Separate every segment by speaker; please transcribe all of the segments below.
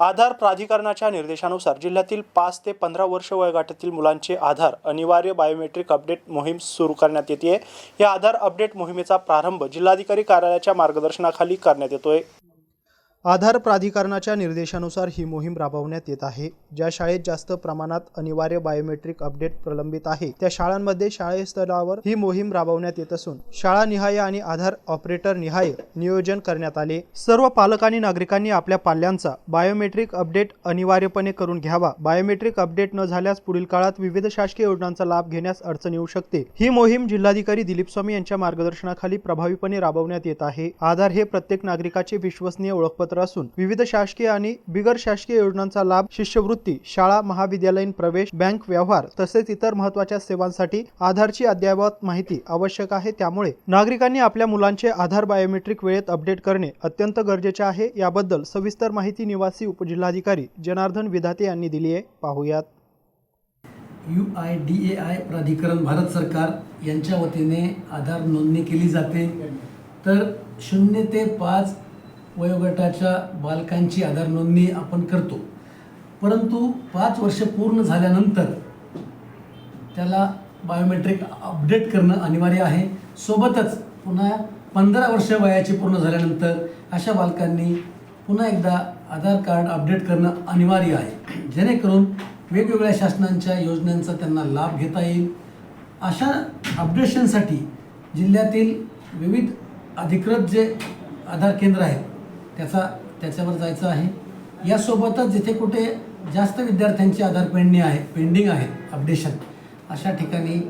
Speaker 1: आधार प्राधिकरणाच्या निर्देशानुसार जिल्ह्यातील पाच ते पंधरा वर्ष वयोगटातील मुलांचे आधार अनिवार्य बायोमेट्रिक अपडेट मोहीम सुरू करण्यात येते या आधार अपडेट मोहिमेचा प्रारंभ जिल्हाधिकारी कार्यालयाच्या मार्गदर्शनाखाली करण्यात येतोय. आधार प्राधिकरणाच्या निर्देशानुसार ही मोहीम राबवण्यात येत आहे. ज्या शाळेत जास्त प्रमाणात अनिवार्य बायोमेट्रिक अपडेट प्रलंबित आहे त्या शाळांमध्ये शाळेस्तरावर ही मोहीम राबवण्यात येत असून शाळा निहाय आणि आधार ऑपरेटर निहाय नियोजन करण्यात आले. सर्व पालक आणि नागरिकांनी आपल्या पाल्यांचा बायोमेट्रिक अपडेट अनिवार्यपणे करून घ्यावा. बायोमेट्रिक अपडेट न झाल्यास पुढील काळात विविध शासकीय योजनांचा लाभ घेण्यास अडचण येऊ शकते. ही मोहीम जिल्हाधिकारी दिलीप स्वामी यांच्या मार्गदर्शनाखाली प्रभावीपणे राबवण्यात येत आहे. आधार हे प्रत्येक नागरिकाचे विश्वसनीय ओळखपत्र असून विविध शासकीय आणि बिगर शासकीय योजनांचा लाभ शिष्यवृत्ती शाळा महाविद्यालयीन प्रवेश बँक व्यवहार तसेच इतर महत्त्वाच्या सेवांसाठी आधारची अद्ययावत माहिती आवश्यक आहे. त्यामुळे नागरिकांनी आपल्या मुलांचे आधार बायोमेट्रिक वेळेत अपडेट करणे अत्यंत गरजेचे आहे. याबद्दल सविस्तर माहिती निवासी उपजिल्हाधिकारी जनार्दन विधाते यांनी दिली आहे. पाहूयात.
Speaker 2: U I D A I प्राधिकरण भारत सरकार यांच्या वतीने आधार नोंदणी केली जाते. तर शून्य ते पाच वयोगटाच्या बालकांची आधार नोंदणी आपण करतो. परंतु पाच वर्ष पूर्ण झाल्यानंतर त्याला बायोमेट्रिक अपडेट करणं अनिवार्य आहे. सोबतच पुन्हा पंधरा वर्ष वयाची पूर्ण झाल्यानंतर अशा बालकांनी पुन्हा एकदा आधार कार्ड अपडेट करणं अनिवार्य आहे. जेणेकरून वेगवेगळ्या शासनांच्या योजनांचा त्यांना लाभ घेता येईल. अशा अपडेशनसाठी जिल्ह्यातील विविध अधिकृत जे आधार केंद्र आहेत त्याचा त्याच्यावर जायचं आहे. यासोबतच जिथे कुठे जास्त विद्यार्थ्यांची आधार पेंडिंग आहे पेंडिंग आहे अपडेशन अशा ठिकाणी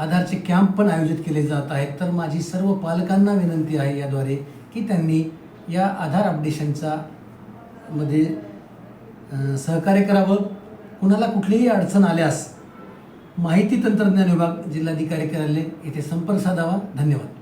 Speaker 2: आधारचे कॅम्प पण आयोजित केले जात आहेत. तर माझी सर्व पालकांना विनंती आहे याद्वारे की त्यांनी या आधार अपडेशनचा मध्ये सहकार्य करावं. कुणाला कुठलीही अडचण आल्यास माहिती तंत्रज्ञान विभाग जिल्हाधिकारी कार्यालय येथे संपर्क साधावा. धन्यवाद.